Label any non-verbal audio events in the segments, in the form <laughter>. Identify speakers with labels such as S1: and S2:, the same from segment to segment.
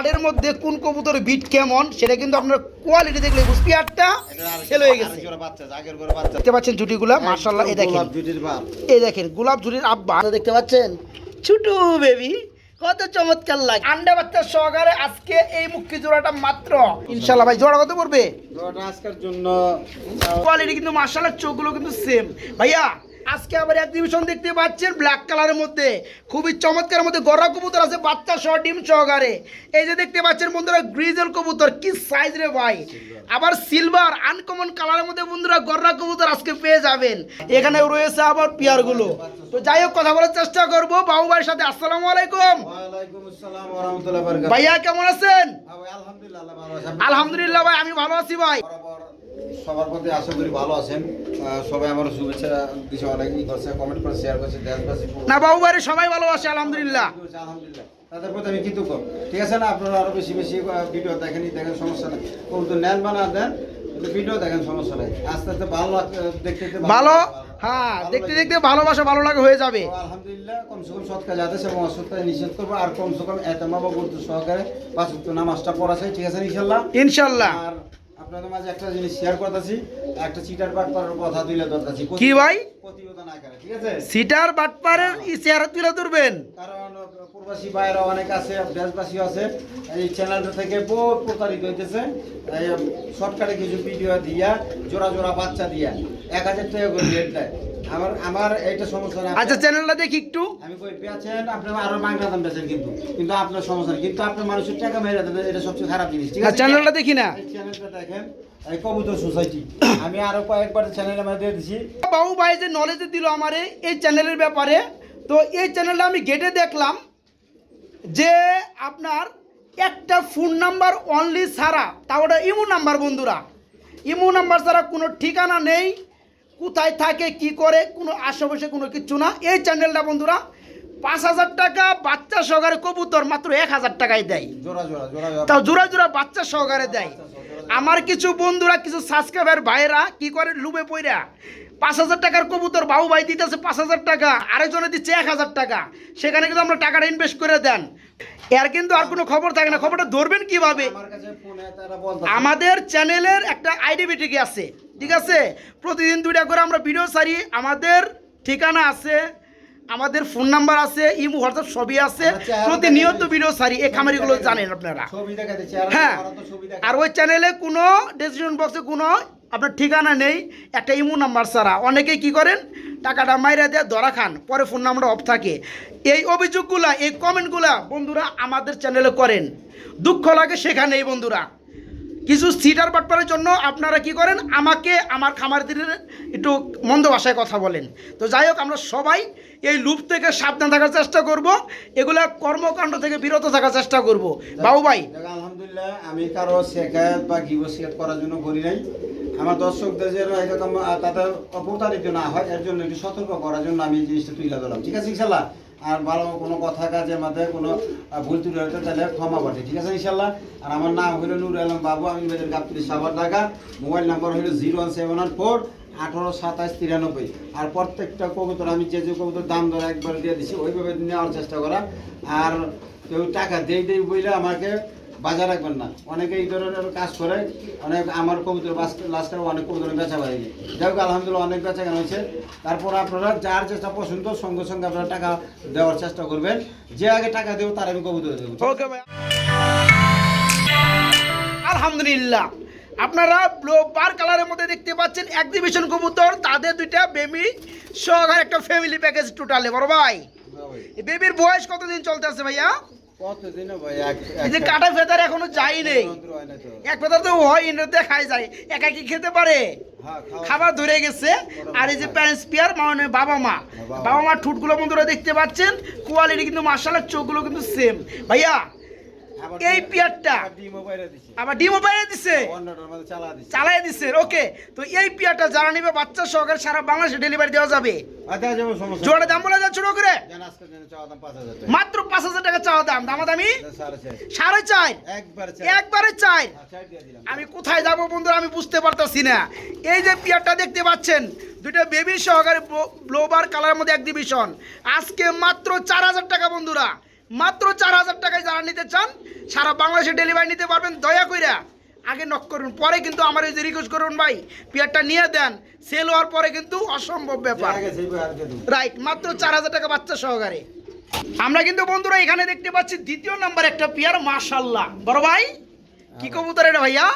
S1: বাড়ির মধ্যে কোন কবুতর বিট কেমন সেটা কিন্তু আপনার কোয়ালিটি দেখলে বুঝতে আটটা সেল হয়ে গেছে। দেখতে পাচ্ছেন জুটিগুলা মার্শাল্লাহ এই দেখেন। এই দেখেন গোলাপ ঝুড়ির আব্বা। দেখতে পাচ্ছেন? ছোটু বেবি কত চমৎকার লাগে। আন্ডা বাচ্চা সহকারে আজকে এই মুক্তি জোড়াটা মাত্র। ইনশাল্লাহ ভাই জোড়া কত পড়বে?
S2: আজকের জন্য
S1: কোয়ালিটি কিন্তু মার্শালের চোখগুলো কিন্তু সেম ভাইয়া আজকে আবার এক্সিবিশন দেখতে পাচ্ছেন ব্ল্যাক কালারের মধ্যে। খুবই চমৎকার মধ্যে গররা কবুতর আছে বাচ্চা সহ ডিম সহকারে। এই যে দেখতে পাচ্ছেন বন্ধুরা গ্রিজেল কবুতর কি সাইজ রে ভাই। আবার সিলভার আনকমন কালারের মধ্যে বন্ধুরা গররা কবুতর আজকে পেয়ে যাবেন। এখানে রয়েছে আবার পিয়ারগুলো। তো যাই হোক কথা বলার চেষ্টা করব। বাবু ভাইয়ের সাথে আসসালামু আলাইকুম। ভাইয়া কেমন আছেন?
S2: আলহামদুলিল্লাহ আল্লাহ ভালো আছেন।
S1: আলহামদুলিল্লাহ ভাই আমি ভালো আছি ভাই।
S2: সবার প্রতি আশা করি ভালো আছেন। সবাই আমার শুভেচ্ছা দিছে অনেক ই করছে কমেন্ট করে শেয়ার করছে দেশবাসী
S1: না বাবু ভাইয়ের সবাই ভালো আছে আলহামদুলিল্লাহ।
S2: আলহামদুলিল্লাহ। তাদের প্রতি আমি কৃতজ্ঞ। ঠিক আছে না আপনারা আরও বেশি বেশি ভিডিও দেখেন দেখেন সমস্যা নেই। কিন্তু নেন বা না দেন ভিডিও দেখেন সমস্যা নেই। আস্তে আস্তে ভালো দেখতে দেখতে
S1: ভালো হ্যাঁ দেখতে দেখতে ভালোবাসা ভালো লাগে হয়ে যাবে।
S2: আলহামদুলিল্লাহ কমসে কম সৎ কাজ আদেশ এবং অসৎকাজ নিষেধ করব আর কমসে কম এতমা বা গুরুত্ব সহকারে পাঁচ নামাজটা পড়া চাই ঠিক আছে ইনশাল্লাহ?
S1: ইনশাল্লাহ।
S2: আর আপনাদের মাঝে একটা জিনিস শেয়ার করতেছি একটা চিটার বাটপারের কথা তুলে ধরতেছি।
S1: কি ভাই?
S2: প্রতিবেদন আকারে ঠিক আছে?
S1: সিটার বাটপারের ই চেহারা তুলে ধরবেন?
S2: কারণ প্রবাসী ভাইরা অনেক আছে দেশবাসী আছে। এই চ্যানেলটা থেকে বহুত প্রতারিত হইতেছে। শর্টকাটে কিছু ভিডিও দিয়া জোড়া জোড়া বাচ্চা দিয়া। এক হাজার টাকা করে রেট দেয়। আমার আমার এইটা সমস্যা না।
S1: আচ্ছা চ্যানেলটা দেখি একটু।
S2: আমি কই বেচেন আপনি আরও মাংনা দাম বেচেন কিন্তু। কিন্তু আপনার সমস্যা কিন্তু আপনার মানুষের টাকা মেরে দেবেন এটা সবচেয়ে খারাপ জিনিস ঠিক আছে?
S1: চ্যানেলটা দেখি না।
S2: এই চ্যানেলটা দেখেন এই কবুতর সোসাইটি আমি আরও কয়েকবার চ্যানেলের মধ্যে দিয়ে দিছি।
S1: বাবু ভাই যে নলেজ দিল আমারে এই চ্যানেলের ব্যাপারে তো এই চ্যানেলটা আমি গেটে দেখলাম। যে আপনার একটা ফোন নাম্বার অনলি ছাড়া তা ওটা ইমো নাম্বার বন্ধুরা। ইমো নাম্বার ছাড়া কোনো ঠিকানা নেই কোথায় থাকে কি করে কোনো আশেপাশে কোনো কিচ্ছু না। এই চ্যানেলটা বন্ধুরা পাঁচ হাজার টাকা বাচ্চা সহকারে কবুতর মাত্র এক হাজার টাকায় দেয়। তাও জোড়া জোড়া বাচ্চা সহকারে দেয়। আমার কিছু বন্ধুরা কিছু সাবস্ক্রাইবার ভাইরা কি করে? লুবে পইরা। পাঁচ হাজার টাকার কবুতর বাবু ভাই দিতেছে পাঁচ হাজার টাকা আরেকজনে দিচ্ছে এক হাজার টাকা। সেখানে কিন্তু আমরা টাকাটা ইনভেস্ট করে দেন। এর কিন্তু আর কোনো খবর থাকে না। খবরটা ধরবেন কীভাবে? আমাদের চ্যানেলের একটা আইডেন্টিটি আছে। ঠিক আছে? প্রতিদিন দুইটা করে আমরা ভিডিও সারি আমাদের ঠিকানা আছে আমাদের ফোন নাম্বার আছে ইমো হোয়াটসঅ্যাপ সবই আছে। প্রতিনিয়ত। ভিডিও সারি এই খামারিগুলো জানেন আপনারা। হ্যাঁ।
S2: তো ছবি দেখা
S1: আর ওই চ্যানেলে কোনো ডিসক্রিপশন বক্সে কোনো আপনার ঠিকানা নেই একটা ইমো নাম্বার ছাড়া। অনেকেই কি করেন টাকাটা মাইরা দিয়ে ধরা খান পরে ফোন নাম্বারটা অফ থাকে। এই অভিযোগগুলা এই কমেন্টগুলা বন্ধুরা আমাদের চ্যানেলে করেন। দুঃখ লাগে সেখানেই বন্ধুরা। কিছু সিটার বাটপারের জন্য আপনারা কি করেন? আমাকে আমার খামারদের একটু মন্দ ভাষায় কথা বলেন। তো যাই হোক, আমরা সবাই এই লুপ থেকে সাবধান থাকার চেষ্টা করব। এগুলা কর্মকাণ্ড থেকে বিরত থাকার চেষ্টা করব। বাবু ভাই।
S2: আলহামদুলিল্লাহ, আমি কারও শেখায়ত বা গিব শেখাত করার জন্য করি নাই। আমার দর্শকদের যেন এরকম তাদের অপতারিত না হয়, এর জন্য একটু সতর্ক করার জন্য আমি এই জিনিসটা তুলে দিলাম ঠিক আছে ইনশাল্লাহ আর ভালো কোনো কথা কাজের মাঝে কোনো ভুল তুলে হয়তো তাহলে ক্ষমা পাঠে ঠিক আছে ইনশাল্লাহ আর আমার নাম হইল নুর আলম বাবু, আমি মেয়েদের গাবতলি সাবার ঢাকা। মোবাইল নাম্বার হইল zero one seven one four আঠারো সাতাশ তিরানব্বই। আর প্রত্যেকটা কবুতর, আমি যে যে কবুতর দাম ধরে একবার দিয়ে দিছি, ওইভাবে নেওয়ার চেষ্টা করা। আর কেউ টাকা দেই দেই বইলে আমাকে বাজার রাখবেন না। অনেকে এই ধরনের কাজ করে অনেক আমার কবুতর লাস্ট অনেক কবুতর বেচা পাইনি যাই হোক আলহামদুলিল্লাহ অনেক বেচা কেন হয়েছে। তারপর আপনারা যার যেটা পছন্দ সঙ্গে সঙ্গে আপনারা টাকা দেওয়ার চেষ্টা করবেন। যে আগে টাকা দেবো তার আমি কবুতর দেবো।
S1: আলহামদুলিল্লাহ। আপনারা ব্লু পার কালারের মধ্যে দেখতে পাচ্ছেন এক্সিবিশন কবুতর। তাদের দুইটা বেবি সহকারে একটা ফ্যামিলি প্যাকেজ টোটালে বড় ভাই বেবির বয়স কতদিন চলতে আছে ভাইয়া? এই যে কাটা ফেদার এখনও যাই নেই
S2: হয়।
S1: এক ফেদার তো হয় ইন্দ্রতে খাই যায় একা কি খেতে পারে।
S2: হ্যাঁ,
S1: খাবার ধরে গেছে। আর এই যে প্যারেন্টস পিয়ার মানে বাবা মা।
S2: বাবা।
S1: বাবা মার ঠুটগুলো বন্ধুরা দেখতে পাচ্ছেন। কোয়ালিটি কিন্তু মার্শালের চোখগুলো কিন্তু সেম ভাইয়া এই পেয়ারটা।
S2: আবার ডিমও বাইরে দিছি।
S1: চালাই দিছে। ওকে তো এই পিয়ারটা যারা নিবে বাচ্চা সহকারে সারা বাংলাদেশে ডেলিভারি দেওয়া যাবে। জোড়া দাম বলা যায় ছোট করে?
S2: জান আজকের জন্য চাওয়া দাম 5,000 টাকা।
S1: মাত্র পাঁচ হাজার টাকা চাওয়া দাম। দামা দামি
S2: সাড়ে চার। একবারে চার। হ্যাঁ।
S1: আমি কোথায় যাব বন্ধুরা আমি বুঝতে পারতাছি না। এই যে পিয়ারটা দেখতে পাচ্ছেন দুটো বেবি সহকারে ব্লোবার কালার মধ্যে এক্সিবিশন আজকে মাত্র চার হাজার টাকা বন্ধুরা। মাত্র চার হাজার টাকায় যারা নিতে চান সারা বাংলাদেশে ডেলিভারি নিতে পারবেন দয়া কইরা আগে নক করুন। পরে কিন্তু আমার এই যে রিকোয়েস্ট করুন ভাই পেয়ারটা নিয়ে দেন সেল হওয়ার পরে কিন্তু অসম্ভব ব্যাপার। রাইট মাত্র চার হাজার টাকা বাচ্চা সহকারে। আমরা কিন্তু বন্ধুরা এখানে দেখতে পাচ্ছি দ্বিতীয় নাম্বার একটা পেয়ার মাশাল্লাহ বড় ভাই কি কবুতর এটা ভাইয়া?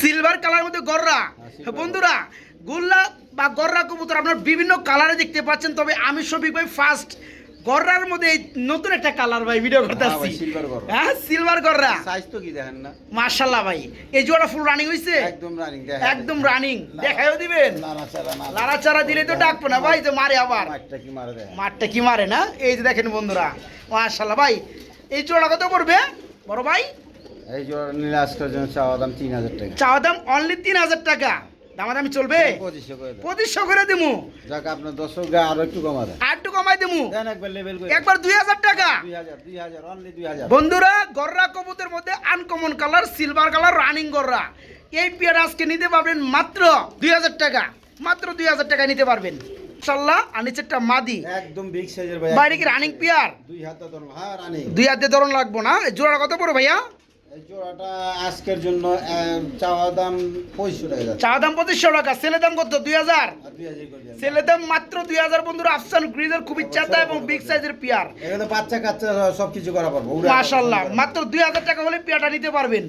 S2: সিলভার
S1: কালার মধ্যে গররা। বন্ধুরা গুল্লা বা গররা কবুতর আপনার বিভিন্ন কালারে দেখতে পাচ্ছেন তবে আমি ভাই ফার্স্ট গররার মধ্যে এই নতুন একটা কালার ভাই ভিডিও করতে আসছি
S2: গররা।
S1: হ্যাঁ সিলভার গররা।
S2: সাইজ তো কি দেখেন না?
S1: মাশাল্লাহ ভাই এই জোড়া ফুল রানিং হইছে?
S2: একদম রানিং
S1: একদম রানিং দেখাইও দিবেন?
S2: চারা না।
S1: লাড়াচাড়া দিলে তো ডাকবো না ভাই যে মারে আবার।
S2: মাঠটা কি মারে দেয়
S1: মাঠটা কি মারে না? এই যে দেখেন বন্ধুরা মাশাল্লাহ ভাই এই জোড়া কত পড়বে? বড় ভাই?
S2: এই জোড়া নিলে আজকের জন্য চাওয়া দাম তিন হাজার টাকা।
S1: চাওয়া দাম অনলি তিন হাজার টাকা। দামাদামি চলবে?
S2: পঁচিশশো করে
S1: দিমু।
S2: যাক আপনার দর্শক আরও একটু কমা
S1: আর একটু কমাই দিমু।
S2: একবার
S1: দুই হাজার টাকা। বন্ধুরা গররা কবুতের মধ্যে uncommon colour silver colour running গররা। এই পেয়ার আজকে নিতে পারবেন মাত্র দুই হাজার টাকা। মাত্র দুই হাজার টাকা নিতে পারবেন। ইনশাল্লাহ আর নিচেরটা মাদি।
S2: একদম বিগ সাইজের ভাই
S1: বাইরে কি রানিং পেয়ার?
S2: দুই হাতে ধরুন। হ্যাঁ রানিং
S1: দুই হাতে ধরন লাগবো না। এই জোড়া কত পড়ো ভাইয়া?
S2: জোড়াটা আজকের জন্য চাওয়া দাম টাকা
S1: পঁচিশশো টাকা ছেলে দাম কত? দুই হাজার। ছেলে দাম মাত্র দুই হাজার বন্ধুরা আফসান গ্রিজের চাতা এবং বিগ সাইজের পেয়ার।
S2: এখানে বাচ্চা কাচ্চা সব কিছু করা পারব
S1: মাশাল্লাহ মাত্র দুই হাজার টাকা হলে পেয়ারটা নিতে পারবেন।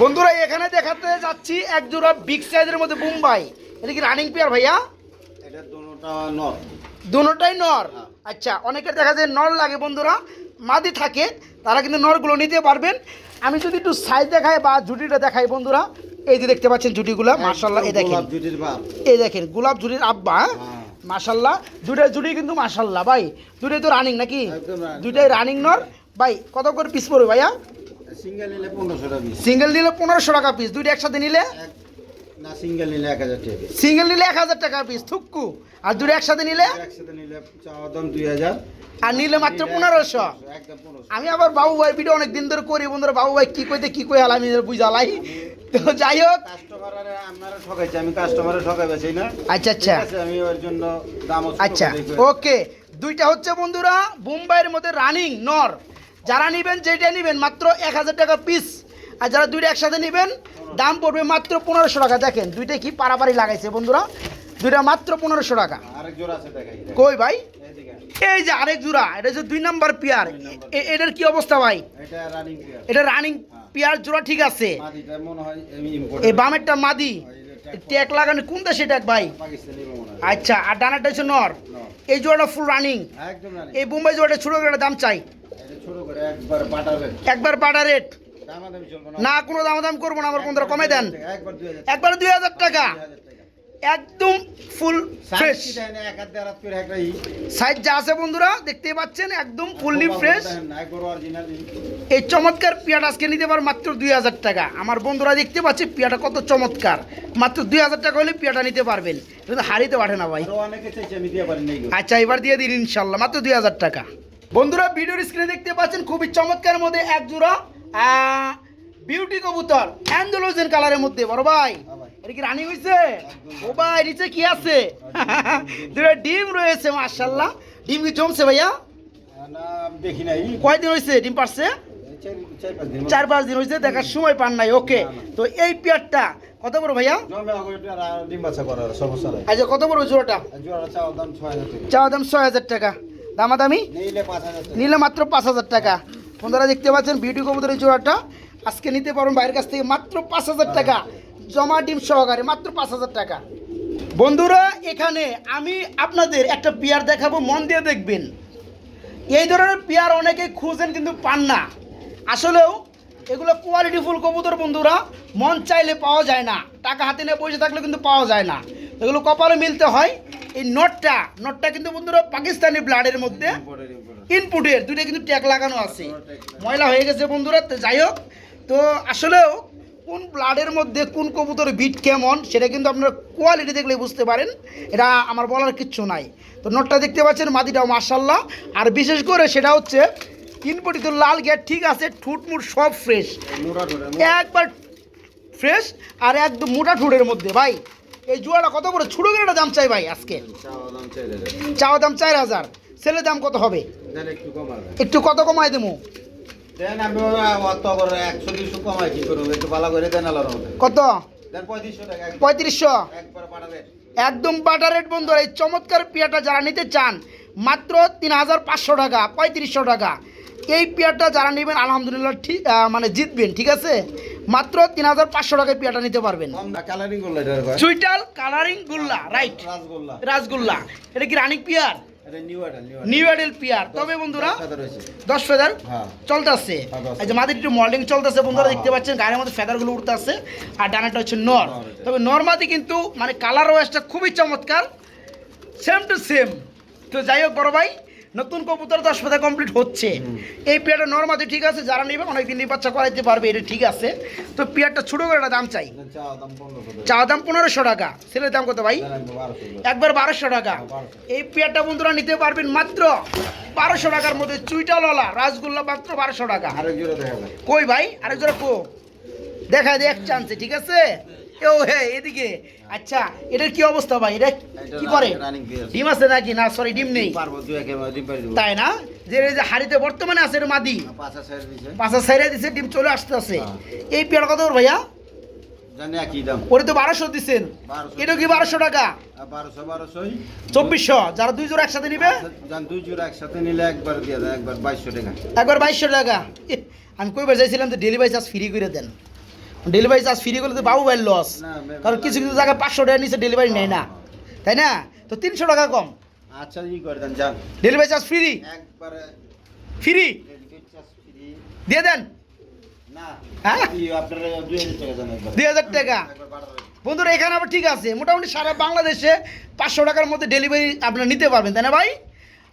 S1: বন্ধুরা এখানে দেখাতে যাচ্ছি এক জোড়া বিগ সাইজের মধ্যে মুম্বাই এটা কি রানিং পেয়ার ভাইয়া?
S2: এটা দুটোটা নর।
S1: দুটোটাই নর?
S2: হ্যাঁ।
S1: আচ্ছা অনেকের দেখা যায় নর লাগে বন্ধুরা। মাদি থাকে তারা কিন্তু নরগুলো নিতে পারবেন। আমি যদি একটু সাইজ দেখাই বা জুটিটা দেখাই বন্ধুরা এই যে দেখতে পাচ্ছেন জুটিগুলো মার্শাল্লাহ এই দেখেন। এই দেখেন গোলাপ জুটির আব্বা হ্যাঁ?
S2: দুটাই
S1: মাশাল্লাহ দুইটা জুটি কিন্তু মাশাল্লাহ ভাই। দুইটাই তো রানিং নাকি?
S2: দুটাই
S1: দুইটাই রানিং নর। ভাই কত করে পিস পড়বে ভাইয়া?
S2: সিঙ্গেল নিলে পনেরোশো টাকা piece।
S1: সিঙ্গেল নিলে পনেরোশো টাকা পিস দুইটা একসাথে নিলে?
S2: না সিঙ্গেল নিলে এক হাজার টাকা
S1: সিঙ্গেল নিলে এক হাজার টাকা পিস থুক্কু। আর দুটো একসাথে নিলে?
S2: একসাথে নিলে চাওয়া দাম
S1: আর নিলে মাত্র পনেরোশো?
S2: একদম
S1: আমি আবার বাবু ভাই ভিডিও অনেক দিন ধরে করি বন্ধুরা বাবু ভাই কি কইতে কি কই আমি বুঝালাই। তো যাই হোক।
S2: কাস্টমার আপনারা ঠকাইছে আমি কাস্টমারে ঠকাই বেছি না?
S1: আচ্ছা আচ্ছা।
S2: আমি ওর জন্য দাম
S1: আচ্ছা ওকে। দুইটা হচ্ছে বন্ধুরা মুম্বাইয়ের মধ্যে রানিং নর। যারা নেবেন যেটা নেবেন মাত্র এক হাজার টাকা পিস আর যারা দুইটা একসাথে নেবেন দাম পড়বে মাত্র পনেরোশো টাকা। দেখেন দুইটা কি পারাপারি লাগাইছে বন্ধুরা? দুইটা মাত্র পনেরোশো টাকা। কই ভাই? এই যে আরেক জোড়া এটা হচ্ছে দুই নাম্বার পিয়ার। এ- এটার কি অবস্থা ভাই?
S2: এটা রানিং
S1: রানিং পিয়ার জোড়া ঠিক আছে।
S2: হয়
S1: এই বামেরটা মাদি। ট্যাগ লাগানো কোন দেশে ট্যাগ ভাই?
S2: হয়।
S1: আচ্ছা আর ডানাটা হচ্ছে নর। এই জোড়াটা ফুল রানিং এই বোম্বাই জোড়াটা ছোট করে দাম চাই।
S2: একবার
S1: পাটা রেট
S2: না।
S1: কোনো দাম দাম করব না আমার বন্ধুরা কমে দেন।
S2: একবার দুই হাজার
S1: টাকা। একদম ফুল ফ্রেশ
S2: সাইজ
S1: যা আছে বন্ধুরা দেখতে পাচ্ছেন একদম ফুললি ফ্রেশ এই চমৎকার পিয়াটা আজকে নিতে পার মাত্র দুই হাজার টাকা। আমার বন্ধুরা দেখতে পাচ্ছে পিয়াটা কত চমৎকার। মাত্র দুই হাজার টাকা হলে পিয়াটা নিতে পারবেন। কিন্তু হারিতে পারে না ভাই। আচ্ছা এবার দিয়ে দিন ইনশাল্লাহ মাত্র দুই হাজার টাকা। বন্ধুরা ভিডিওর স্ক্রিনে দেখতে পাচ্ছেন খুবই চমৎকার মধ্যে এক জোড়া বিউটি কবুতর অ্যান্ডোলোজেন কালারের মধ্যে বড় ভাই।
S2: হ্যাঁ
S1: এটা কি রানি হয়েছে ও ভাই নিচে কি আছে? দুটো ডিম রয়েছে মার্শাল্লাহ ডিম কি জমছে ভাইয়া?
S2: না দেখি নাই।
S1: কয়দিন হয়েছে ডিম পারছে
S2: চার পাঁচ দিন
S1: হয়েছে দেখার সময় পান নাই ওকে। তো এই পেয়ারটা কত বড় ভাইয়া? আচ্ছা কত বড় জোড়াটা? চাওয়া দাম ছয় হাজার টাকা। দামাদামি?
S2: নিলে
S1: মাত্র পাঁচ হাজার টাকা। বন্ধুরা দেখতে পাচ্ছেন, বিউটি কবুতরের জোড়াটা। আজকে নিতে পারবেন বাইরের কাছ থেকে মাত্র পাঁচ হাজার টাকা। জমা ডিম সহকারে মাত্র পাঁচ হাজার টাকা। বন্ধুরা, এখানে আমি আপনাদের একটা পেয়ার দেখাবো, মন দিয়ে দেখবেন। এই ধরনের পেয়ার অনেকে খুঁজেন কিন্তু পান না। আসলেও এগুলো কোয়ালিটি ফুল কবুতর বন্ধুরা, মন চাইলে পাওয়া যায় না। টাকা হাতে নিয়ে পয়সা থাকলে কিন্তু পাওয়া যায় না। এগুলো কপালে মিলতে হয়। এই নটটা নটটা কিন্তু বন্ধুরা পাকিস্তানি ব্লাডের মধ্যে। ইনপুটের দুইটা কিন্তু ট্যাগ লাগানো আছে। ময়লা হয়ে গেছে বন্ধুরা তো যাই হোক। তো আসলেও কোন ব্লাডের মধ্যে কোন কবুতর বিট কেমন সেটা কিন্তু আপনারা কোয়ালিটি দেখলে বুঝতে পারেন। এটা আমার বলার কিচ্ছু নাই। তো নোটটা দেখতে পাচ্ছেন মাদিটাও মার্শাল্লাহ আর বিশেষ করে সেটা হচ্ছে ইনপুটি তো লাল গেট ঠিক আছে ঠুটমুট সব ফ্রেশ একবার ফ্রেশ আর একদম মোটা ঠুটের মধ্যে ভাই। এই জুয়াটা কত করে ছোটো করে দাম চাই ভাই আজকে?
S2: চাওয়া দাম চার হাজার।
S1: চাওয়া দাম কত হবে?
S2: একটু
S1: কত কমাই দেবো? কত?
S2: পঁয়ত্রিশশো একদম-
S1: বাটার রেট বন্ধুরা এই চমৎকার পেয়ারটা যারা নিতে চান মাত্র তিন হাজার পাঁচশো টাকা পঁয়ত্রিশশো টাকা। এই পেয়ারটা যারা নেবেন আলহামদুলিল্লাহ ঠিক মানে জিতবেন ঠিক আছে? মাত্র তিন হাজার পাঁচশো টাকায় পেয়ারটা নিতে পারবেন। চুইটাল কালারিং গুল্লা রাইট
S2: রাসগোল্লা।
S1: রাসগোল্লা। এটা কি রানিক পিয়ার?
S2: নিউ
S1: পিয়ার তবে বন্ধুরা দশ ফেদার
S2: হ্যাঁ।
S1: চলতেছে।
S2: হ্যাঁ,
S1: এই যে মাদের একটু মল্ডিং চলতেছে বন্ধুরা
S2: হ্যাঁ,
S1: দেখতে পাচ্ছেন গায়ের মধ্যে ফেদারগুলো উঠতেছে আর ডানাটা হচ্ছে নর।
S2: নর এটা।
S1: তবে কিন্তু মানে কালার খুবই চমৎকার। সেম টু সেম তো যাই হোক বড় ভাই নতুন কবুতর দশ ফেদার কমপ্লিট হচ্ছে। এই পেয়ারটা নর্মাদি ঠিক আছে যারা নেবে অনেকদিন বাচ্চা করাইতে পারবে এটা ঠিক আছে। তো পেয়ারটা ছোটো করে একটা দাম চাই।
S2: চা দাম পনেরোশো টাকা।
S1: ছেলের দাম কত ভাই?
S2: একবার বারোশো টাকা।
S1: একবার বারোশো টাকা। এই পেয়ারটা বন্ধুরা নিতে পারবেন মাত্র বারোশো টাকার মধ্যে চুইটা ললা রাসগোল্লা মাত্র বারোশো টাকা।
S2: দেখা
S1: কই ভাই? আরেক জোড়া কো। দেখায় দেখ চান্সে ঠিক আছে? ও হে এদিকে। আচ্ছা এটার কি অবস্থা ভাই? এটা কি করে?
S2: রানিং
S1: ডিম আছে নাকি? না সরি ডিম নেই।
S2: পারব দুই একে ডিম পারি দেবো
S1: তাই না? যে এই যে হাড়িতে বর্তমানে আছে এটা মাদি।
S2: পাঁচা সাইড দিছে।
S1: পাঁচা সাইডে দিছে ডিম চলে আসতেছে।
S2: হ্যাঁ।
S1: এই পেয়ার কত ভাইয়া?
S2: জানি একই দাম।
S1: ওরে তো বারোশো দিচ্ছেন এটা কি বারোশো টাকা?
S2: বারোশো বারোশোই।
S1: চব্বিশশো। যারা দুই জোড়া একসাথে নিবে?
S2: দুই জোড়া একসাথে নিলে একবার দিয়ে দেয় একবার বাইশশো টাকা।
S1: একবার বাইশশো টাকা। আমি কইবার চাইছিলাম তো ডেলিভারি চার্জ ফ্রি করে দেন। ডেলিভারি চার্জ ফ্রি করলে তো বাবু ভাই লস কারণ কিছু কিছু জায়গায় পাঁচশো টাকা নিচে ডেলিভারি নেয় না। তাই না? তো তিনশো টাকা কম।
S2: আচ্ছা ই করে দেন যান।
S1: ডেলিভারি চার্জ ফ্রি
S2: একবারে
S1: ফ্রি দিয়ে দেন। হ্যাঁ?
S2: দুই হাজার টাকা।
S1: বন্ধুরা এখানে আবার ঠিক আছে। মোটামুটি সারা বাংলাদেশে পাঁচশো টাকার মধ্যে ডেলিভারি আপনারা নিতে পারবেন তাই না ভাই?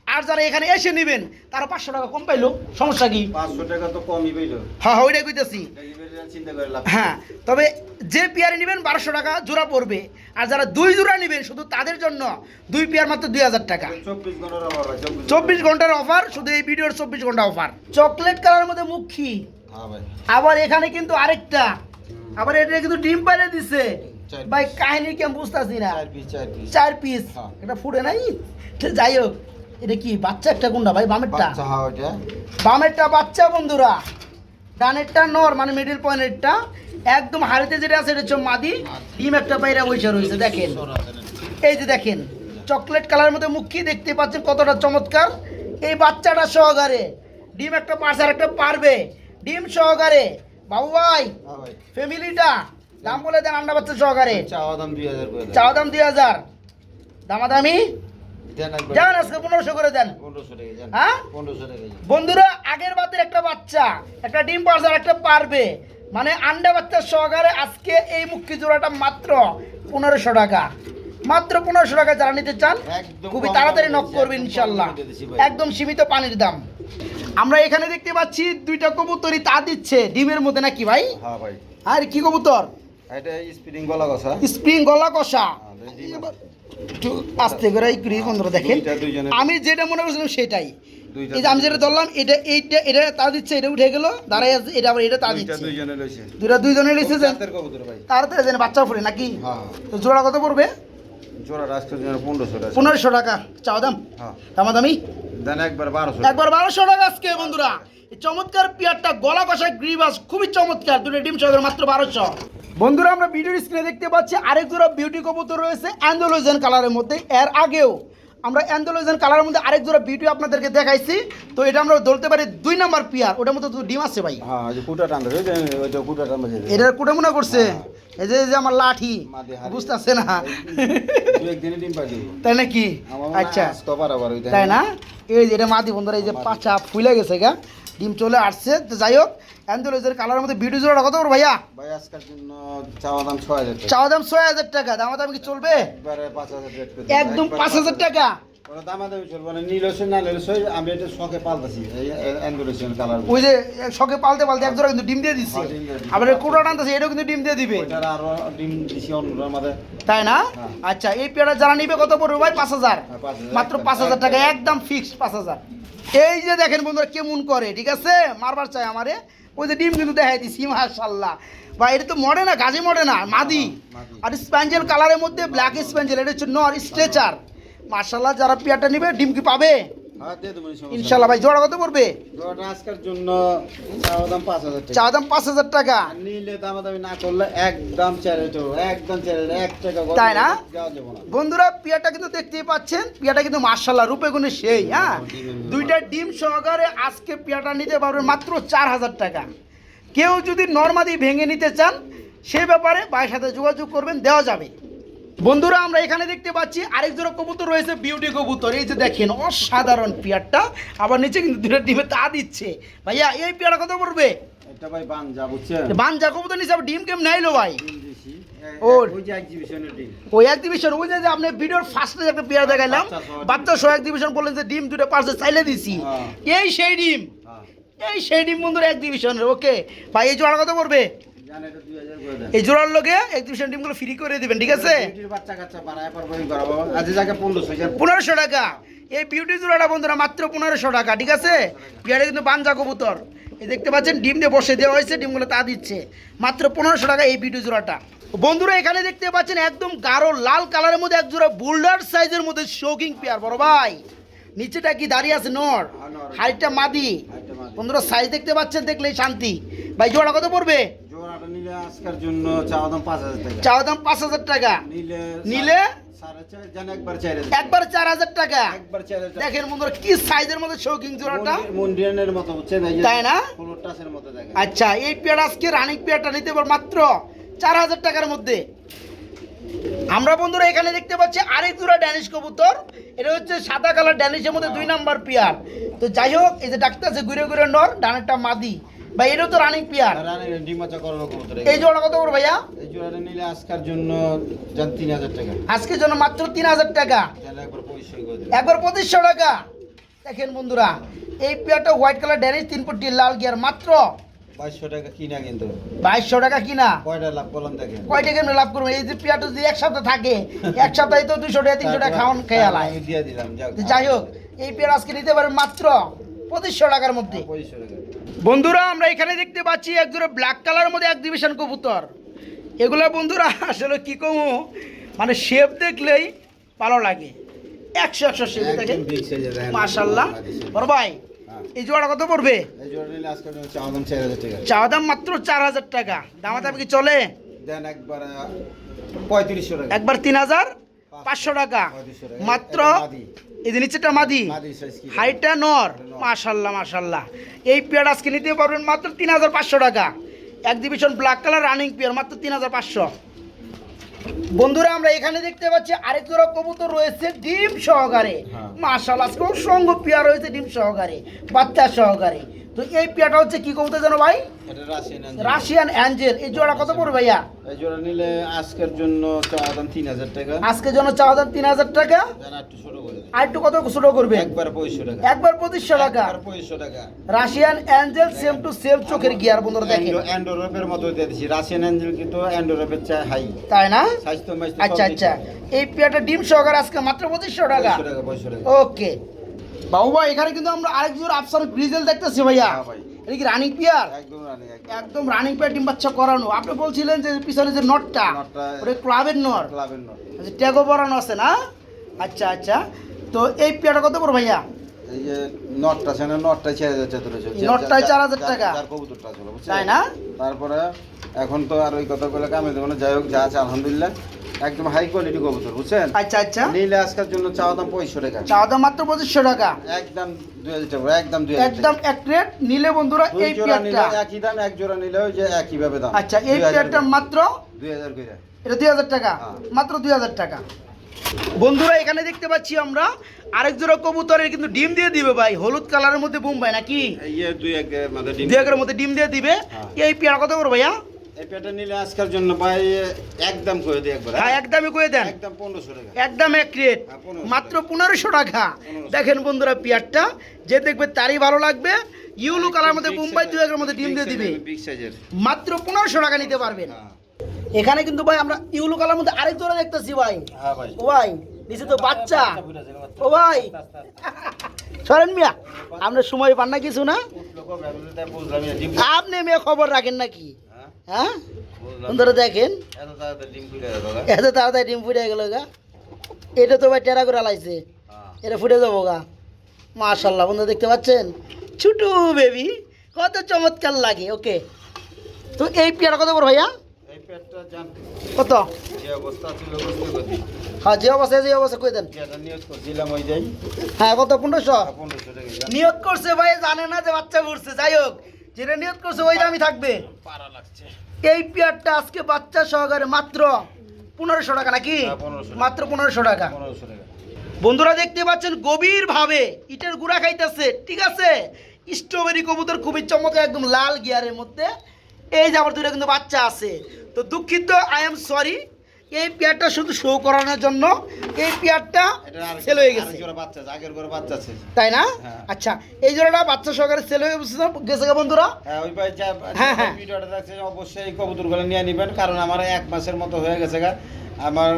S1: আর যারা এখানে এসে নেবেন তারা পাঁচশো টাকা কম পাইলো। সমস্যা কি?
S2: পাঁচশো টাকা তো কমই পেইল।
S1: হ্যাঁ হ্যাঁ ওইটাই কইতেছি। হ্যাঁ তবে যে পেয়ারে নেবেন বারোশো টাকা জোড়া পড়বে আর যারা দুই জোড়া নেবেন শুধু তাদের জন্য দুই পেয়ার মাত্র দুই হাজার টাকা।
S2: চব্বিশ
S1: ঘণ্টার অফার শুধু এই ভিডিওর চব্বিশ ঘণ্টা অফার চকলেট কালারের মধ্যে মুখী
S2: হ্যাঁ
S1: আবার এখানে কিন্তু আরেকটা। আবার এটা কিন্তু ডিম পাইলে দিছে। ভাই কাহিনী কেমন বুঝতেছি না।
S2: চার পিস হ্যাঁ।
S1: এটা ফুটে নাই? যাই হোক এটা কি বাচ্চা একটা কোনটা ভাই বামেরটা?
S2: বাচ্চা
S1: বামেরটা বাচ্চা বন্ধুরা। ডানেরটা নর মানে মিডিল পয়েন্টেরটা একদম হাড়িতে যেটা আছে এটা হচ্ছে মাদি। ডিম একটা বাইরে বসে রয়েছে দেখেন। এই যে দেখেন চকলেট কালারের মধ্যে মুখি দেখতে পাচ্ছেন কতটা চমৎকার। এই বাচ্চাটা সহকারে ডিম একটা পার্সার একটা পারবে। ডিম সহকারে। বাবু ভাই
S2: হ্যাঁ
S1: ফ্যামিলিটা দাম বলে দেন আন্ডা বাচ্চা সহকারে।
S2: চাওয়া দাম দুই হাজার
S1: চাওয়া দাম দুই হাজার। দামাদামি? যান আজকে পনেরোশো করে দেন। হ্যাঁ? বন্ধুরা আগের বাতের একটা বাচ্চা একটা ডিম পার্সার একটা পারবে। মানে আন্ডা বাচ্চার সহকারে আজকে এই মুক্তি জোড়াটা মাত্র পনেরোশো টাকা। মাত্র পনেরোশো টাকা যারা নিতে চান
S2: একদম
S1: খুবই তাড়াতাড়ি নক
S2: কম
S1: ইনশাল্লাহ। একদম সীমিত পানির দাম। আমরা এখানে দেখতে পাচ্ছি দুইটা কবুতরই তা দিচ্ছে। ডিমের মধ্যে নাকি ভাই?
S2: হ্যাঁ
S1: আর কি কবুতর?
S2: এটা স্প্রিং গলা কষা।
S1: স্প্রিং গলা কষা।
S2: হ্যাঁ।
S1: একটু আস্তে করে দেখেন। আমি যেটা মনে করছিলাম সেটাই। এই যে আমি যেটা ধরলাম এটা এইটা এটা তা দিচ্ছে এটা উঠে গেল দাঁড়াই আছে এটা আবার এটা তা দিচ্ছে। দুটা দুইজনে যে তাড়াতাড়ি যেন বাচ্চা ফুটে নাকি?
S2: হ্যাঁ।
S1: তো জোড়া কত পড়বে?
S2: পনেরোশো টাকা।
S1: চাওয়া দাম?
S2: হ্যাঁ।
S1: দামা দামি
S2: একবার বারোশো
S1: একবার বারোশো টাকা আজকে বন্ধুরা। এই চমৎকার পিয়ারটা গলা কষা গ্রিবাস খুবই চমৎকার। দুটো ডিম সহ মাত্র বারোশো। বন্ধুরা আমরা ভিডিওর স্ক্রিনে দেখতে পাচ্ছি আরেক জোড়া বিউটি কবুতর রয়েছে অ্যান্ডোলোজেন কালারের মধ্যে এর আগেও। আমরা অ্যান্ডোলোজেন কালারের মধ্যে আরেক জোড়া বিউটি আপনাদেরকে দেখাইছি। তো এটা আমরা ধরতে পারি দুই নাম্বার পিয়ার। ওটার মধ্যে ডিম আছে ভাই।
S2: হ্যাঁ ওই কুটা
S1: মনে করছে? এই যে যে আমার লাঠি। বুঝতেছে না। তাই নাকি? আচ্ছা।
S2: আচ্ছা তো
S1: তাই না? এই যে এটা মাদি বন্ধুরা এই যে পাচা ফুলে গেছে গা। ডিম চলে আসছে তো যাই হোক অ্যান্ডোলজের কালারের মধ্যে ভিডিও জোড়া কত বড় ভাইয়া?
S2: ভাই আজকের জন্য চাওয়া দাম ছয় হাজার টাকা।
S1: চাওয়া দাম ছয় হাজার টাকা দাম দাম কি চলবে? একদম পাঁচ হাজার। টাকা।
S2: ওরা দামা দামি চলবে না নীল হচ্ছে না নীল হচ্ছে আমি এটা শখে পাল্টাছি এই অ্যান্ডোলেশন কালার
S1: ওই যে শখে পালতে পালতে এক জোড়া কিন্তু ডিম দিয়ে দিচ্ছে।
S2: হ্যাঁ, ডিম দিয়ে দিচ্ছে।
S1: আবার কোটা টানতেছে এটাও কিন্তু ডিম দিয়ে দিবে। তাই না?
S2: হ্যাঁ।
S1: আচ্ছা এই পেয়ারা যারা নিবে কত পড়বে ভাই? পাঁচ হাজার।
S2: হ্যাঁ।
S1: মাত্র পাঁচ হাজার টাকা একদম ফিক্সড পাঁচ হাজার। এই যে দেখেন বন্ধুরা কেমন করে ঠিক আছে? মারবার চাই আমারে। ওই যে ডিম কিন্তু দেখাই দিছি মাশাল্লাহ বা এটা তো মরে না গাজে মরে না মাদি।
S2: মাদি।
S1: আর স্প্যাঞ্জেল কালারের মধ্যে ব্ল্যাক স্প্যাঞ্জেল এটা হচ্ছে নর স্ট্রেচার মার্শাল্লাহ যারা পেয়ারটা নিবে ডিম কি পাবে?
S2: হ্যাঁ।
S1: ইনশাল্লাহ ভাই জোড়া কত পড়বে?
S2: জোড়াটা আজকের জন্য চাওয়া দাম পাঁচ হাজার টাকা।
S1: চা দাম
S2: নিলে দামাদামি না করলে একদম একদম এক টাকা
S1: তাই না?
S2: দেওয়া যাবে না।
S1: বন্ধুরা পিয়াটা কিন্তু দেখতেই পাচ্ছেন পিয়াটা কিন্তু মার্শাল্লাহ রূপে গুণে সেই হ্যাঁ? দুইটা ডিম সহকারে আজকে পিয়াটা নিতে পারবেন মাত্র চার হাজার টাকা। কেউ যদি নর্মাদি ভেঙে নিতে চান সে ব্যাপারে ভাইয়ের সাথে যোগাযোগ করবেন দেওয়া যাবে। বন্ধুরা আমরা এখানে দেখতে পাচ্ছি আরেক জোড়া কবুতর রয়েছে বিউটি কবুতর। এই যে দেখেন অসাধারণ পিয়ারটা। আবার নিচে কিন্তু দুটো ডিমে তা দিচ্ছে। ভাইয়া এই পিয়ারটা কত পড়বে?
S2: এটা ভাই বান যা বুঝছেন?
S1: বানজা কবুতর নিচে আবার ডিম কেম নাইলো ভাই।
S2: ওই যে এক্সিবিশনের ডিম।
S1: ওই এক্সিবিশন ওই যে যে আপনি ভিডিওর ফার্স্টে একটা পেয়ার দেখাইলাম
S2: বাচ্চা সহ
S1: এক্সিবিশন বললেন যে ডিম দুটো পার্সে চাইলে দিছি।
S2: হ্যাঁ।
S1: এই সেই ডিম।
S2: হ্যাঁ।
S1: এই সেই ডিম বন্ধুরা ওকে ভাই এই জোড়া কত পড়বে? এই জোড়ার লোকে এক্সিবিশন ডিমগুলো ফ্রি করে দিবেন ঠিক আছে?
S2: পনেরোশো
S1: টাকা। এই বিউটি জোড়াটা বন্ধুরা মাত্র পনেরোশো টাকা ঠিক আছে? বিয়ারে কিন্তু বাঞ্জা কবুতর। এই দেখতে পাচ্ছেন ডিম দিয়ে বসে দেওয়া হয়েছে ডিমগুলো তা দিচ্ছে। মাত্র পনেরোশো টাকা এই বিউটি জোড়াটা। বন্ধুরা এখানে দেখতে পাচ্ছেন একদম গাঢ় লাল কালারের মধ্যে এক জোড়া বুল্ডার সাইজের মধ্যে শোকিং পেয়ার বড় ভাই। নিচেটা কি দাঁড়িয়ে আছে? নর
S2: হ্যাঁ,
S1: হাইটটা মাদি। বন্ধুরা সাইজ দেখতে পাচ্ছেন দেখলেই শান্তি। ভাই জোড়া কত পড়বে?
S2: নিলে চাওয়া দাম পাঁচ হাজার টাকা। একবার চার হাজার
S1: টাকা। দেখেন বন্ধুরা কি সাইজের মধ্যে জোড়াটা? তাই না? আচ্ছা এই পেয়ার আজকে রানিং পেয়ারটা নিতে পার মাত্র চার হাজার টাকার মধ্যে। আমরা বন্ধুরা এখানে দেখতে পাচ্ছি আরেক জোড়া ড্যানিশ কবুতর। এটা হচ্ছে সাদা কালার ড্যানিশের মধ্যে দুই নাম্বার পেয়ার। তো যাই হোক এই যে ডাক্তার আছে ঘুরে ঘুরে নর ডানেরটা মাদি। ভাই এটাও তো রানিং পেয়ার। এই জোড়া কত করে ভাইয়া?
S2: এই জোড়াটা নিলে আজকের জন্য তিন হাজার টাকা।
S1: আজকের জন্য মাত্র তিন হাজার টাকা।
S2: একবার
S1: পঁচিশশো টাকা। দেখেন বন্ধুরা এই পেয়ারটা হোয়াইট কালার ড্যানিশ তিন ফুটি লাল গিয়ার মাত্র।
S2: বাইশশো টাকা কিনা কিন্তু।
S1: বাইশশো টাকা কিনা?
S2: কয়টা লাভ করলাম দেখেন।
S1: কয় টাকা লাভ করব? এই যে যদি এক সপ্তাহ থাকে এক সপ্তাহে তো দুশো টাকা তিনশো টাকা খাওয়ান
S2: দিয়ে দিলাম
S1: যাই হোক এই পেয়ার আজকে নিতে পারেন মাত্র পঁচিশশো টাকার মধ্যে। বন্ধুরা আমরা এখানে দেখতে পাচ্ছি একজোড়া ব্ল্যাক কালারের মধ্যে এক্সিবিশন কবুতর। এগুলা বন্ধুরা আসলে কি কমু? মানে শেপ দেখলেই ভালো লাগে। একশো একশো শেপ বড় ভাই। এই জোড়া কত পড়বে?
S2: চাওয়া দাম
S1: মাত্র চার হাজার টাকা। দামা দাম কি চলে?
S2: একবার পঁয়ত্রিশশো টাকা।
S1: একবার তিন হাজার পাঁচশো টাকা। মাত্র এই যে নিচেটা মাদি? হাইটটা নর। মাশাল্লাহ মাশাল্লাহ। এই পেয়ার আজকে নিতে পারবেন মাত্র তিন হাজার পাঁচশো টাকা। Exhibition black colour running pair মাত্র তিন হাজার পাঁচশো। বন্ধুরা আমরা এখানে দেখতে পাচ্ছি আরেক জোড়া কবুতর রয়েছে ডিম সহকারে।
S2: মাসাল
S1: মাশাল্লাহ আজকে সঙ্গ পিয়া রয়েছে ডিম সহকারে বাচ্চা সহকারে। তো এই পেয়ারটা হচ্ছে কি কবুতর জানো ভাই?
S2: রাশিয়ান
S1: অ্যাঞ্জেল এই জোড়া কত পড়বে ভাইয়া?
S2: এই জোড়া নিলে আজকের জন্য চাওয়া দাম তিন হাজার টাকা।
S1: আজকে জন্য চাওয়া দাম তিন হাজার টাকা। আর একটু কত ছোট করবে?
S2: একবার পঁচিশশো টাকা।
S1: একবার পঁচিশশো টাকা।
S2: পঁচিশশো টাকা।
S1: Russian angel same to same চোখের গিয়ার বন্ধুরা দেখেন।
S2: অ্যান্ডোরপের মতো দিয়ে দিছি। রাশিয়ান অ্যাঞ্জেল কিন্তু অ্যান্ডোরপের চাই হাই
S1: তাই না? আচ্ছা আচ্ছা। এই পেয়ারটা ডিম সহকারে আজকে মাত্র পঁচিশশো টাকা। ওকে বাবু ভাই এখানে কিন্তু আমরা আরেক জোর আফসার গ্রিজেল দেখতেছি ভাইয়া।
S2: হ্যাঁ।
S1: এটা কি রানিং পেয়ার
S2: একদম রানি
S1: পেয়ার ডিম বাচ্চা করানো। আপনি বলছিলেন যে পিছনে যে নটটা
S2: নটটা-
S1: ওটা ক্লাবের নট
S2: ক্লাবের নট
S1: আচ্ছা ট্যাগও পরানো আছে না? আচ্ছা আচ্ছা। তো এই পেয়ারটা কত পড়ো ভাইয়া?
S2: এই যে নটটা আছে না নটটা চার হাজার টাকা
S1: নটটাই 4000 টাকা?
S2: তার কবুতরটা ছিল
S1: তাই না?
S2: তারপরে এখন তো আর ওই কথা বলে কামে দেবো না। যাই হোক যা আছে আলহামদুলিল্লাহ। একদম হাই কোয়ালিটি কবুতর বুঝছেন?
S1: আচ্ছা আচ্ছা।
S2: নিলে আজকের জন্য চাওয়া দাম পঁয়ষট্টি টাকা।
S1: চাওয়া দাম মাত্র পঁচিশশো টাকা?
S2: একদম দুই হাজার টাকা একদম দুই
S1: একদম এক নিলে বন্ধুরা এই
S2: নিলে একই দাম এক জোড়া নিলেও যে একই ভাবে দাম।
S1: আচ্ছা এই মাত্র?
S2: দুই হাজার
S1: এটা দুই হাজার টাকা?
S2: হ্যাঁ।
S1: মাত্র দুই হাজার টাকা। বন্ধুরা এখানে দেখতে পাচ্ছি আমরা আরেক জোড়া কবুতরের কিন্তু ডিম দিয়ে দিবে ভাই। হলুদ কালারের মধ্যে বোম্বাই নাকি?
S2: দুই মানে ডিম।
S1: দুই একের মধ্যে ডিম দিয়ে দিবে।
S2: হ্যাঁ।
S1: এই পেয়ার কত করব ভাইয়া?
S2: এই পেয়ারটা নিলে আজকের জন্য ভাই একদম করে দিই একবার
S1: হ্যাঁ? একদমই করে দেন।
S2: একদম পনেরোশো টাকা।
S1: একদম এক রেট।
S2: হ্যাঁ,
S1: মাত্র পনেরোশো টাকা। দেখেন বন্ধুরা পেয়ারটা যে দেখবে তারই ভালো লাগবে। ইউলু কালার মধ্যে মুম্বাই দু একের মধ্যে ডিম দিয়ে দিবে।
S2: size- big size-এর।
S1: মাত্র পনেরোশো টাকা নিতে পারবেন।
S2: হ্যাঁ।
S1: এখানে কিন্তু ভাই আমরা ইউলু কালার মধ্যে আরেক জোড়া দেখতেছি ভাই।
S2: হ্যাঁ ভাই।
S1: ও ভাই নিচে তো বাচ্চা। ও ভাই। সরেন মিয়া আপনার সময় পান না কিছু না? আপনি মেয়ে খবর রাখেন নাকি?
S2: হ্যাঁ,
S1: হ্যাঁ বন্ধুরা দেখেন।
S2: এত তাড়াতাড়ি ডিম ফুটে গেল গা।
S1: এটা তো ভাই টেরা করে লাইছে।
S2: হ্যাঁ।
S1: এটা ফুটে যাব গা। মাশাল্লাহ বন্ধু দেখতে পাচ্ছেন? ছুটু বেবি কত চমৎকার লাগে ওকে। তো এই পেয়ারা কত বড় ভাইয়া? কত? হ্যাঁ যে অবস্থা যে অবস্থা কই দেন?
S2: নিয়োগ
S1: হ্যাঁ কত? পনেরোশো?
S2: পনেরোশো টাকা
S1: করছে ভাই জানে না যে বাচ্চা ঘুরছে। যাই হোক যেটা নিয়ত করছে ওই দামই থাকবে। এই পেয়ারটা আজকে বাচ্চা সহকারে মাত্র পনেরোশো টাকা নাকি?
S2: হ্যাঁ, 1500 টাকা।
S1: মাত্র পনেরোশো টাকা।
S2: পনেরোশো টাকা।
S1: বন্ধুরা দেখতে পাচ্ছেন গভীর ভাবে ইটের গুড়া খাইতেছে ঠিক আছে? স্ট্রবেরি কবুতর খুবই চমৎকার একদম লাল গিয়ারের মধ্যে। এই যে আমার দুটো কিন্তু বাচ্চা আছে। তো দুঃখিত আই এম সরি এই পেয়ারটা শুধু শো করানোর জন্য এই পেয়ারটা সেল হয়ে গেছে। তাই না?
S2: হ্যাঁ।
S1: আচ্ছা এই জোড়াটা বাচ্চা সহকারে সেল হয়ে গেছে বন্ধুরা?
S2: হ্যাঁ
S1: হ্যাঁ, হ্যাঁ।
S2: ভিডিওটা দেখছেন অবশ্যই কবুতরগুলো নিয়ে নেবেন কারণ আমার এক মাসের মতো হয়ে গেছে আমার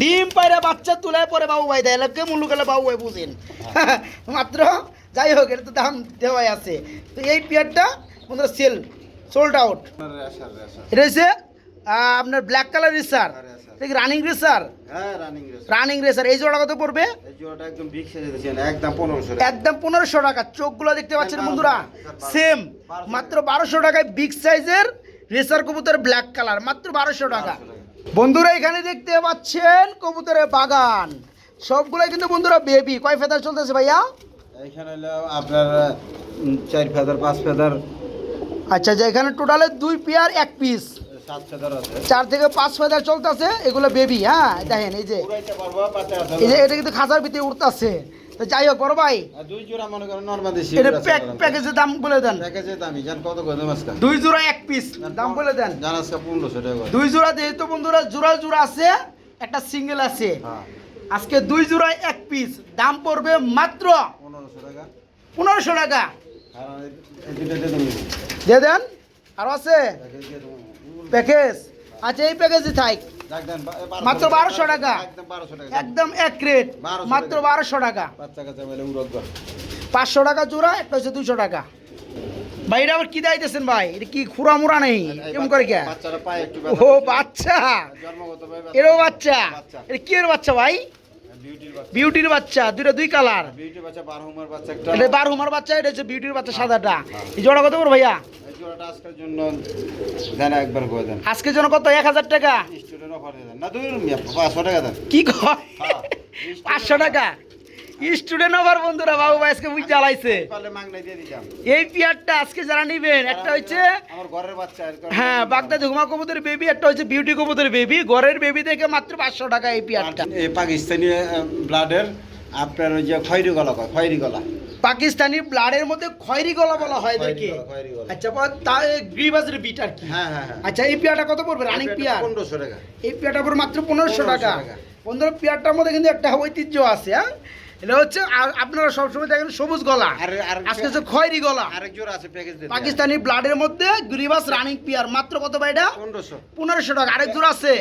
S1: ডিম পায়রা বাচ্চা তুলে পরে বাবু ভাই দেয় লোককে মূল্য গেলে বাবু ভাই বুঝেন। <laughs> মাত্র যাই হোক এটা তো দাম দেওয়াই আছে। তো এই পেয়ারটা বন্ধুরা সেল সোল্ড আউট। এটা হচ্ছে আপনার black colour racer running racer
S2: হ্যাঁ রানিং রেস
S1: রানিং রেসার এই জোড়া কত পড়বে?
S2: এই জোড়াটা একদম বিগ সাইজে দিয়েছেন একদম পনেরোশো
S1: একদম পনেরোশো টাকা। চোখগুলো দেখতে পাচ্ছেন বন্ধুরা? সেম মাত্র বারোশো টাকায় বিগ সাইজের রেসার কবুতর ব্ল্যাক কালার মাত্র বারোশো টাকা। বন্ধুরা এখানে দেখতে পাচ্ছেন কবুতরের বাগান। সবগুলাই কিন্তু বন্ধুরা বেবি কয় ফেদার চলতেছে ভাইয়া?
S2: এইখানে হলো আপনার চার ফেদার পাঁচ ফেদার
S1: আচ্ছা যে এখানে টোটালে দুই পেয়ার এক পিস চার থেকে পাঁচ ফেদার চলতেছে এগুলো বেবি হ্যাঁ দেখেন এই যে। এই যে এটা কিন্তু খাঁচার ভিতরে উঠতেছে তো যাই হোক বড় ভাই
S2: দুই জোড়া মনে করেন নর্মাল দেশি
S1: এটা প্যাক প্যাকেজের দাম বলে দেন।
S2: প্যাকেজে দামি জান কত করে মাসকা
S1: দুই জোড়া এক পিস দাম বলে দেন।
S2: জান আজকে পনেরোশো টাকা
S1: দুই জোড়া যেহেতু বন্ধুরা জোড়া জোড়া আছে একটা সিঙ্গেল আছে।
S2: হ্যাঁ।
S1: আজকে দুই জোড়া এক পিস দাম পড়বে মাত্র
S2: পনেরোশো টাকা।
S1: পনেরোশো টাকা।
S2: আর দিয়ে
S1: দিয়ে দেন। আরও আছে?
S2: প্যাকেজ?
S1: আচ্ছা এই প্যাকেজে থাক। মাত্র
S2: টাকা।
S1: 1200 টাকা।
S2: একদম বারোশো টাকা।
S1: একদম এক রেট। মাত্র বারোশো টাকা। পাঁচশো টাকা জোড়া একটা হচ্ছে দুশো টাকা। ভাই এটা আবার কি দাইতেছেন ভাই? এটা কি খুরা মুড়া নেই? কেমন করে কে?
S2: বাচ্চারা পায়ে একটু
S1: ও বাচ্চা। এরও বাচ্চা।
S2: বাচ্চা।
S1: এটা কি এর বাচ্চা ভাই?
S2: বিউটির বাচ্চা।
S1: দুইটা দুই কালার
S2: বিউটির বাচ্চা বারো বাচ্চা
S1: এটা বাচ্চা এটা হচ্ছে বিউটির বাচ্চা সাদাটা। এই জোড়া কত বড় ভাইয়া?
S2: জোড়াটা আজকের জন্য দেন একবার করে দেন।
S1: আজকের জন্য কত? এক হাজার টাকা?
S2: স্টুডেন্ট অফার দেন। না দুই পাঁচশো টাকা দেন।
S1: কি কয়?
S2: হ্যাঁ।
S1: পাঁচশো টাকা? স্টুডেন্ট আবার বন্ধুরা বাবু আজকে বুঝ জ্বালাইছে।
S2: পারলে মাগনাই দিয়ে দিতাম।
S1: এই পেয়ারটা আজকে যারা নিবেন একটা হচ্ছে হ্যাঁ বাগদাদি হুমা কবুতরের বেবি একটা হচ্ছে বিউটি বেবি ঘরের বেবি থেকে মাত্র পাঁচশো টাকা এই পেয়ারটা।
S2: পাকিস্তানি ব্লাডের আপনার ওই যে খয়রি গলা কয় খয়রি গলা।
S1: পাকিস্তানি ব্লাডের মধ্যে খয়রি গলা বলা হয়
S2: গলা।
S1: আচ্ছা তা গ্রিবাজের বিট আর কি।
S2: হ্যাঁ হ্যাঁ হ্যাঁ।
S1: আচ্ছা এই পেয়ারটা কত পড়বে? Running pair?
S2: পনেরোশো টাকা।
S1: এই পেয়ারটা পড়বে মাত্র পনেরোশো
S2: 1500
S1: টাকা।
S2: পনেরো
S1: পিয়াটার পেয়ারটার মধ্যে কিন্তু একটা ঐতিহ্য আছে হ্যাঁ? এটা হচ্ছে আপনারা সবসময় দেখেন সবুজ গলা। আজকে হচ্ছে খয়েরি গলা।
S2: আরেক জোড়া আছে প্যাকেজ
S1: পাকিস্তানি ব্লাডের মধ্যে গ্রিবাস রানিং পিয়ার মাত্র কত ভাই এটা?
S2: পনেরোশো।
S1: পনেরোশো টাকা। আরেক জোড়া আছে।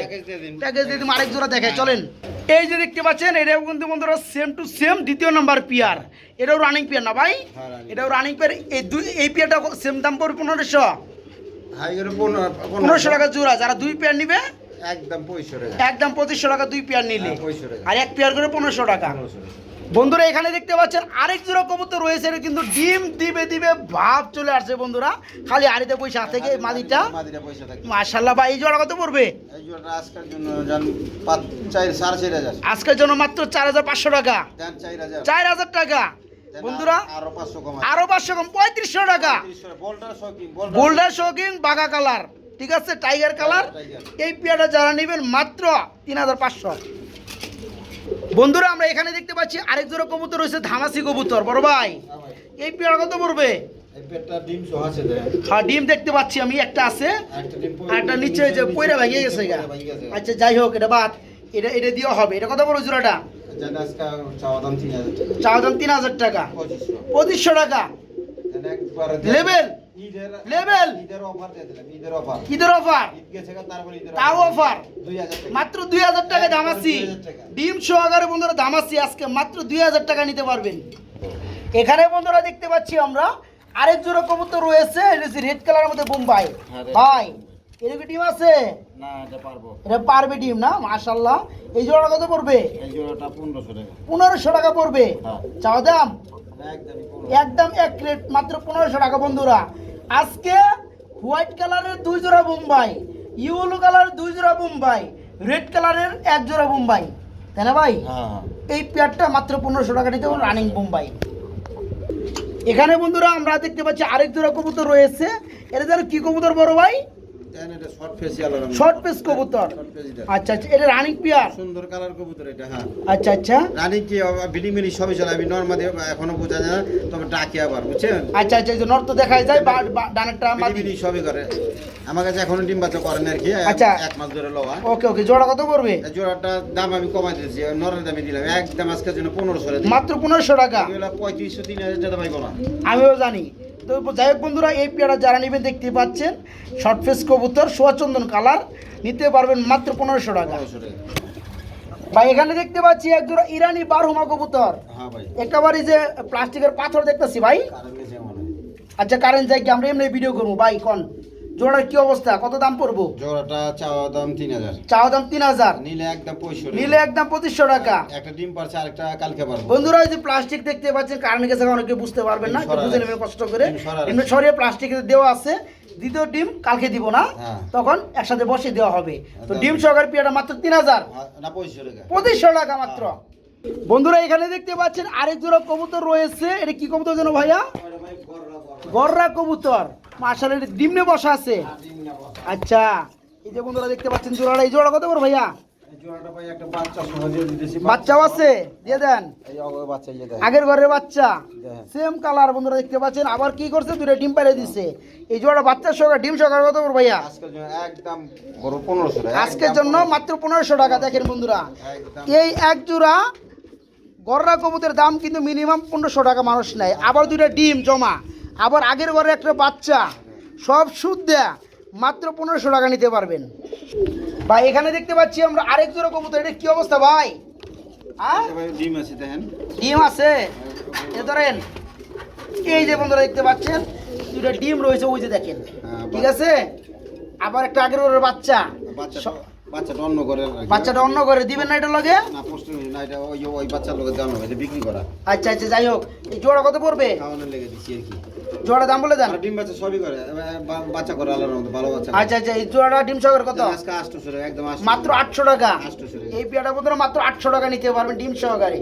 S2: প্যাকেজ দিয়ে দিন।
S1: আরেক জোড়া দেখায় চলেন। এই যে দেখতে পাচ্ছেন এটাও কিন্তু বন্ধুরা সেম টু সেম দ্বিতীয় নাম্বার পিয়ার এটাও রানিং পিয়ার না ভাই?
S2: হ্যাঁ,
S1: এটাও রানিং পিয়ার এই দুই এই পিয়ারটা সেম দাম পড়বে পনেরোশো।
S2: হাই করে পনেরো
S1: পনেরোশো টাকা জোড়া। যারা দুই পেয়ার নিবে
S2: একদম পঁয়ষট্টি টাকা।
S1: একদম পঁচিশশো টাকা দুই পেয়ার নিলে।
S2: হ্যাঁ, 2500 টাকা।
S1: আর এক পেয়ার করে পনেরোশো
S2: পনেরোশো টাকা।
S1: বন্ধুরা এখানে দেখতে পাচ্ছেন আরেক জোড়া কবুতর রয়েছে কিন্তু ডিম দিবে দিবে ভাব চলে আসছে বন্ধুরা। খালি আড়িতে পয়সা থেকে এই মাদিটা? মাশাল্লাহ ভাই এই জোড়া কত পড়বে?
S2: আজকের জন্য
S1: মাত্র চার হাজার পাঁচশো টাকা।
S2: চার হাজার।
S1: টাকা। বন্ধুরা
S2: আরও পাঁচশো কম
S1: পঁয়ত্রিশশো টাকা।
S2: শৌকিং
S1: বাঘা কালার। ঠিক আছে টাইগার কালার। এই পেয়ারটা যারা নেবেন মাত্র তিন হাজার পাঁচশো। বন্ধুরা আমরা এখানে দেখতে পাচ্ছি আরেক জোড়া কবুতর রয়েছে ধামাসি কবুতর। বড় ভাই এই পেয়ার কত পড়বে? হ্যাঁ ডিম দেখতে পাচ্ছি আমি একটা আছে
S2: একটা
S1: নিচে যে পয়রা ভেঙে গেছে আচ্ছা যাই হোক এটা বাদ এটা এটা হবে। এটা কত বড় জোড়াটা?
S2: জান আজকে চাওয়া দাম তিন হাজার টাকা। পঁচিশশো।
S1: টাকা। লেভেল
S2: ঈদের
S1: লেভেল
S2: ঈদের অফার দিয়ে দিলাম ঈদের অফার
S1: ঈদের অফার
S2: ঈদ গেছে তারপর ঈদের
S1: তাও অফার
S2: দুই হাজার টাকা।
S1: মাত্র দুই হাজার টাকা দামাসি
S2: 2000
S1: ডিম সহকারে বন্ধুরা দামাসি আজকে মাত্র দুই হাজার টাকা নিতে পারবেন। এখানে বন্ধুরা দেখতে পাচ্ছি আমরা আরেক জোড়া কবুতর রয়েছে এটা রেড কালারের মধ্যে বোম্বাই।
S2: হ্যাঁ।
S1: ভাই এরকম ডিম আছে?
S2: না এটা পারব।
S1: এটা পারবে ডিম না? এই জোড়া কত পড়বে?
S2: এই জোড়াটা পনেরোশো টাকা।
S1: পড়বে।
S2: হ্যাঁ।
S1: চাওয়া দাম? একদম এক প্লেট মাত্র পনেরোশো টাকা বন্ধুরা। আজকে হোয়াইট কালারের দুই জোড়া বোম্বাই ইয়েলো কালারের দুই জোড়া বোম্বাই রেড কালারের এক জোড়া বোম্বাই। তাই না ভাই?
S2: হ্যাঁ।
S1: এই পেয়ারটা মাত্র পনেরোশো টাকা নিতে রানিং বোম্বাই। এখানে বন্ধুরা আমরা দেখতে পাচ্ছি আরেক জোড়া কবুতর রয়েছে। এটা যেন কি কবুতর বড় ভাই?
S2: শর্ট
S1: পেস কবুতর। আচ্ছা আচ্ছা এটা রানিং পেয়ার
S2: সুন্দর কালার কবুতর এটা হ্যাঁ।
S1: আচ্ছা আচ্ছা।
S2: রানী কি বিডি সবই চলে আমি নর্মালি এখনও বোঝা যায় না তবে ডাকি আবার বুঝছেন?
S1: আচ্ছা আচ্ছা যে নর্থ যায় ডানেরটা
S2: সবই করে। আমার কাছে এখনও ডিম বাচ্চা করেন আর কি
S1: আচ্ছা।
S2: এক মাস ধরে লওয়া।
S1: ওকে ওকে জোড়া কত পড়বে?
S2: দাম আমি কমাই দিয়েছি নরের দামে দিলাম একদম আজকের জন্য পনেরোশো
S1: মাত্র পনেরোশো টাকা?
S2: পঁয়ত্রিশশো তিন হাজার টাকা পাইবো না
S1: আমিও জানি। তো যাই হোক বন্ধুরা এই পেয়ারা যারা নেবেন দেখতে পাচ্ছেন শর্ট ফেস কবুতর সোয়াচন্দন কালার নিতে পারবেন মাত্র পনেরোশো টাকা। ভাই এখানে দেখতে পাচ্ছি এক জোড়া ইরানি বারহুমা কবুতর।
S2: হ্যাঁ
S1: একেবারে যে প্লাস্টিকের পাথর দেখতেছি ভাই। আচ্ছা কারেন্ট যাই কি আমরা এমনি ভিডিও করব। ভাই কন? জোড়ার কি অবস্থা? কত দাম পড়ব?
S2: জোড়াটা চাওয়া দাম তিন হাজার।
S1: চাওয়া দাম তিন হাজার?
S2: নিলে একদম পঁয়ষট্টি
S1: নিলে একদম পঁচিশশো টাকা।
S2: একটা ডিম পারছে আরেকটা কালকে পারব।
S1: বন্ধুরা ওই যে প্লাস্টিক দেখতে পাচ্ছেন কারেন্ট গেছে অনেকে বুঝতে পারবেন না বুঝে। নেবেন কষ্ট করে। এমনি সরিয়ে প্লাস্টিকে দেওয়া আছে। দ্বিতীয় ডিম কালকে দিব না।
S2: হ্যাঁ।
S1: তখন একসাথে বসে দেওয়া হবে। তো
S2: আচ্ছা।
S1: ডিম সহকারে পিয়াটা মাত্র তিন হাজার।
S2: না পঁয়ষট্টি টাকা।
S1: পঁচিশশো টাকা মাত্র। বন্ধুরা এখানে দেখতে পাচ্ছেন আরেক জোড়া কবুতর রয়েছে। এটা কি কবুতর যেন ভাইয়া? গররা কবুতর। মার্শাল এটা ডিমনে বসা আছে। আচ্ছা এই যে বন্ধুরা দেখতে পাচ্ছেন জোড়াটা এই জোড়া কত বড় ভাইয়া?
S2: জোড়াটা
S1: বাচ্চাও আছে দিয়ে দেন। আগের ঘরের বাচ্চা। সেম কালার বন্ধুরা দেখতে পাচ্ছেন আবার কি করছে দুটো ডিম পাইরে দিছে। এই জোড়া বাচ্চার সঙ্গে ডিম সহকারে কত বড় ভাইয়া?
S2: আজকের জন্য
S1: মাত্র পনেরোশো টাকা দেখেন বন্ধুরা। এই এক জোড়া গররা কবুতের দাম কিন্তু মিনিমাম পনেরোশো টাকা মানুষ নেয়। আবার দুইটা ডিম জমা। আবার আগের ঘরে একটা বাচ্চা। সব সুদ দেয়া। মাত্র পনেরোশো টাকা নিতে পারবেন। ভাই এখানে দেখতে পাচ্ছি আমরা আরেক জোড়া কবুতর। এটা কি অবস্থা ভাই?
S2: ডিম আছে দেখেন।
S1: ডিম আছে? এ ধরেন। এই যে বন্ধুরা দেখতে পাচ্ছেন? দুটা ডিম রয়েছে ওই যে দেখেন।
S2: হ্যাঁ,
S1: ঠিক আছে? আবার একটা আগের বাচ্চা।
S2: বাচ্চাটা অন্য করে
S1: বাচ্চাটা অন্য করে দিবেন না এটা লগে?
S2: না পোস্ট না এটা ওই ওই বাচ্চার লোকের দাম এটা বিক্রি করা।
S1: আচ্ছা আচ্ছা যাই হোক। এই জোড়া কত পড়বে?
S2: খাওয়ানোর লেগে দিছি আর কি।
S1: জোড়া দাম বলে দেন।
S2: ডিম বাচ্চা সবই করে বাচ্চা করে আলাদা মতো ভালো বাচ্চা
S1: আচ্ছা আচ্ছা এই জোড়া ডিম সহকারে কত?
S2: আজকে আটশোশো টাকা একদম 800
S1: মাত্র আটশো টাকা।
S2: 800
S1: এই পেয়াটা বন্ধুরা মাত্র আটশো টাকা নিতে পারবেন ডিম সহকারে।